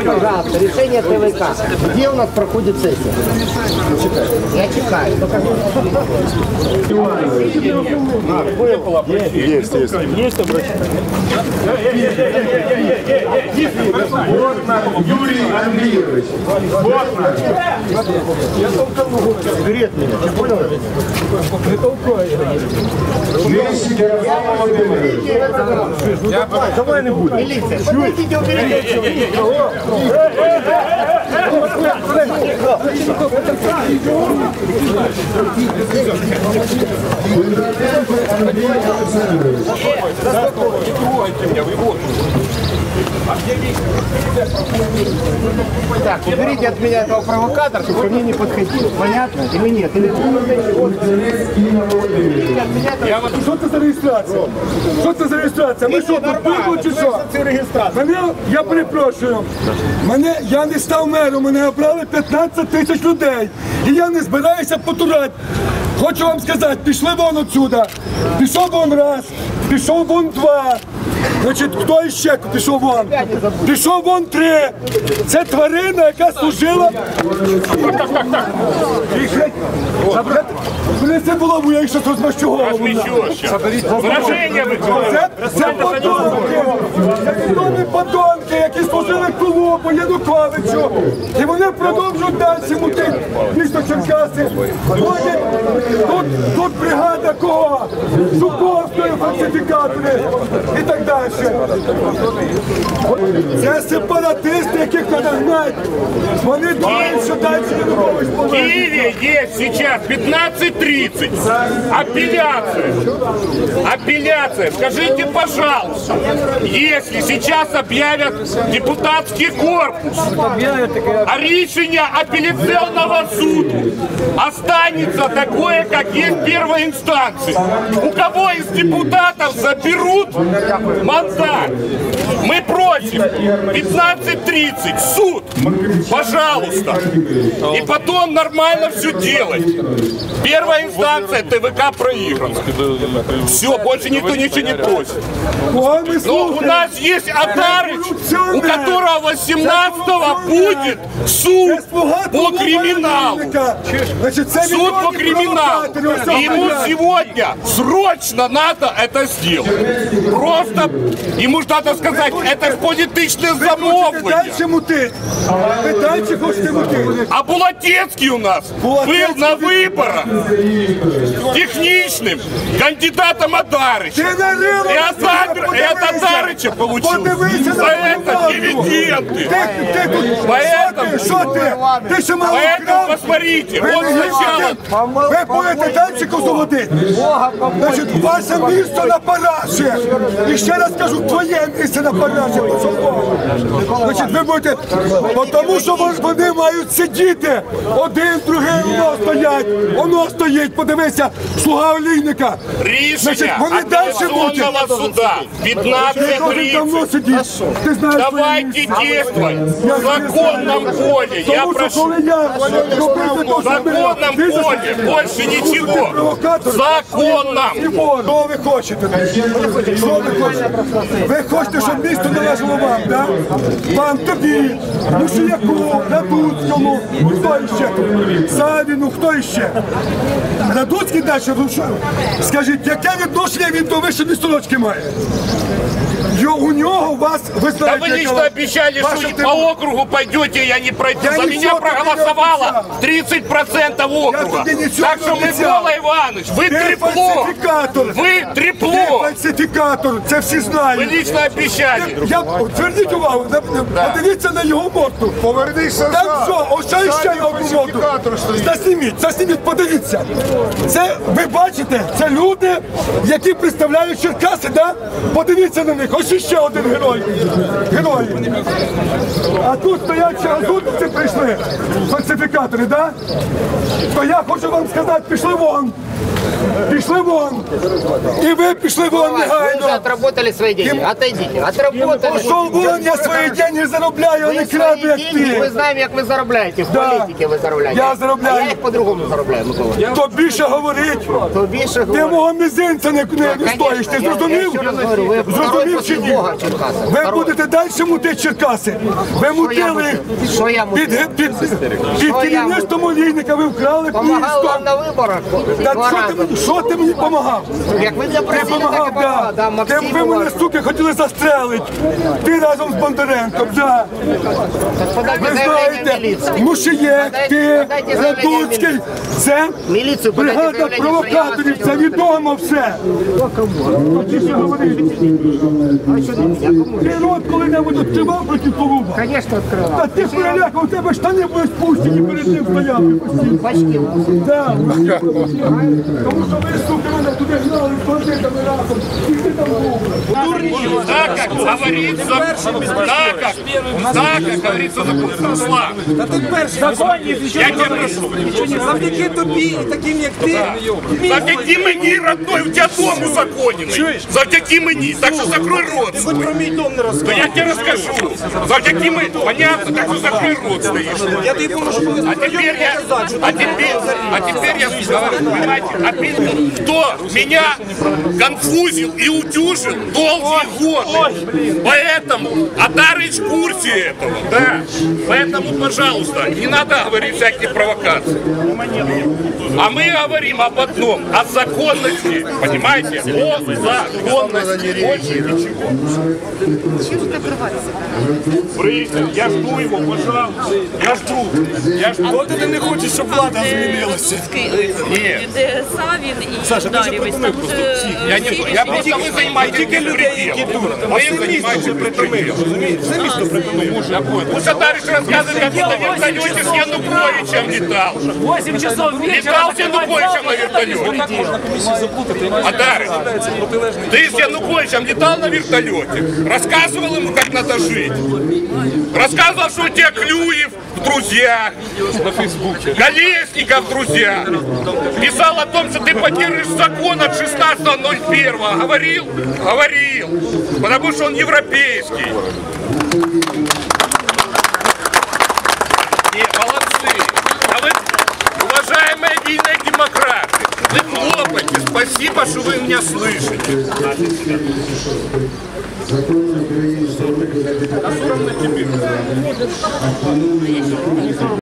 пожалуйста, решение ТВК. Где у нас проходит сессия? Я. Покажи. Есть, есть. Есть обращение. Юрий Андреевич. Лещик. Давай не будемо. Милиция, подойдите, уберите. Кондратенко Андрей Александрович. Так, уберите от меня этого провокатора, чтобы ко мне не подходил. Понятно? Или нет? Или Кузнец Инна Що це за реєстрація? Що це за реєстрація? Ми що, тут пиво чи що? Мене, я перепрошую, мене, я не став мером, мене обрали 15 тисяч людей. І я не збираюся потурати. Хочу вам сказати, пішли вон отсюда. Пішов вон раз, пішов вон два. Значить, хто іще пішов вон? Пішов вон три. Це тварина, яка служила. Мене це було, бо я їх щось розмащу голову. Враження. Це, це подонки, це відомі подонки, які служили клубу Януковичу. І вони продовжують далі мутити місто Черкаси. Ходять, тут, тут бригада кого? Жуковської фальсифікатори і так далі. Це сепаратисти, яких треба гнати. Вони думають, що далі Янукович В помер. Киеве есть сейчас 15.30. Апелляция. Апелляция. Скажите, пожалуйста, если сейчас объявят депутатский корпус, а решение апелляционного суду останется такое, как есть первой инстанции. У кого из депутатов заберут мандат? Мы просим 15.30 суд, пожалуйста. И потом нормально все делать. Первая инстанция ТВК проиграна. Все, больше никто ничего не просит. Ой, ми Но у слухаємо. нас есть Атарыч, у которого 18-го будет суд по криминалу. Значить, це Суд по відомі криминалу. провокатори, ось И ему так. сегодня срочно надо это сделать. Просто ему ж надо сказать, это ж политичное Ви хочете замовлення. далі мутити? Ви далі хочете мутити? А Булатецкий у нас Булатецкий был на від- выборах техничным кандидатом Адарыча. Ти на рило И на Атар- себе и от подивися. Адарыча получил. Подивися За на это владу. дивиденды. Ти, ти тут, Поэтому- що ти, що ти? Ти ще мало Поэтому вкрав? посмотрите, Ви вот не сначала Ви будете далі козоводити. Значить, ваше місто на параші. І ще раз кажу, твоє місце на параші. Значить, ви будете, бо тому що вон- вони мають сидіти. Один, другий, воно стоять. Воно стоїть, подивися, слуга олійника. Значить, решение вони далі апелляционного будуть. суда Ти кожен давно 15.30. сидиш. Ти знаєш, своє Давайте місце. действовать Я законном поле. Я що прошу. В що законном ти. Больше ничего. провокатор. Законном. Що ви хочете? Що ви хочете? Ви хочете, щоб місто належало вам, так? Вам тобі, Мушияку, Радуцькому, хто іще? Савіну, хто іще? Радуцький далі, ну? Скажіть, яке відношення він до вищої містолочки має? Йо, у нього у вас, ви Да знаєте, вы яка лично вас- обещали, ваша что тем- по округу пойдете, я не пройду. Я За ничего меня тебе не проголосовало обещал. 30% округа. тебе ничего Так не что, обещал. Микола Иванович, вы Ти трепло. фальсифікатор! Вы Ти трепло. фальсифікатор, це всі Вы знають. лично обещали. Я, зверніть увагу, на- на- подивіться на його морду. Повернися Там назад. що, ось ще ще на одну морду. фальсифікатор стоїть. Засніміть, засніміть, подивіться. Це, ви бачите, це люди, які представляють Черкаси, да? Подивіться на них, ось іще один герой. Герой. А тут стоять ще азутниці прийшли, фальсифікатори, да? То я хочу вам сказати, пішли вон. Пішли вон. І ви пішли вон. негайно. уже отработали свои деньги. Отойдите. Отработали. Пішов вон, я свої деньги заробляю, а не краду, як деньги, ми знаємо, як ви заробляєте. В Да. політиці ви заробляєте. Я заробляю. А я їх по-другому заробляю, Микола. То більше говорить. То більше Ти мого мізинця не, не, не стоїш, ти зрозумів? Зрозумів чи ні? Бога Ви будете далі мутити Черкаси. Ви мутили мутив? Що я мутив? під, під, під, під керівництвом Олійника, ви вкрали Помагав вам на виборах. Так два що ти, рази. мені- що ти мені допомагав? Як ви для Ти так і помагав. Да, да. Ти, Максим ви мене, суки, хотіли застрелити. Ти разом з Бондаренком, да. Подайте Ви заявлення в знаєте, міліцію. Мушиєк, ти, подайте заявлення в Радуцький, це Міліцію подайте бригада заявлення, що я вас провокаторів, це не відомо все. Ти що говориш? Ти рот коли-небудь відкривав проти Колуба? Звісно, відкривав. Та ти перелякав, у тебе штани були спущені перед ним стояли. Бачки. Да. Тому що ви, суки, мене туди гнали з бандитами разом. І ти там був. Так, как говорится, так, как, так, как говорится, закон Руслан. Я тебя прошу. Завдяки тобі і таким, як ти, Завдяки мені, родной, у тебя дом узаконенный. Завдяки мені, так що закрой рот. хоч про мій дом не То розказуй. я тебе расскажу. Завдяки мы, понятно, так что закрой рот стоишь. Я тобі поможу А теперь я, а теперь, а теперь я говорю, понимаете, опять, кто меня конфузил и утюжил долгие годы. Поэтому Атарыч в курсе этого, да. Поэтому, пожалуйста, не надо говорить всякие провокации. А мы говорим об одном, о законности, понимаете? О законности, больше ничего. Пристав, я жду его, пожалуйста. Я жду. Я жду. От ти не хочеш, щоб влада змінилася. Ні. Де Савін і Саша, ти вже Дарівець. придумай Там просто же всіх. Я не я просто вы занимаетесь Тільки людей, які тут. А Вы все місто занимаетесь вже притомило, розумієш? Все місто притомило. Пусть товарищ рассказывает, как он на вертолете с Януковичем летал. 8 часов вечера. Летал с Януковичем на вертолете. Адарыч, ты с Януковичем летал на вертолете? Рассказывал ему, как надо жить? Рассказывал, что у тебя Клюев в друзьях, на Фейсбуке. Колесников в друзьях. Писал о том, что ты поддерживаешь закон от 16.01. Говорил? Говорил. Потому что он европейский. Не, молодцы. А вы, уважаемые единые демократы, вы хлопайте. Спасибо, что вы меня слышите. Закон України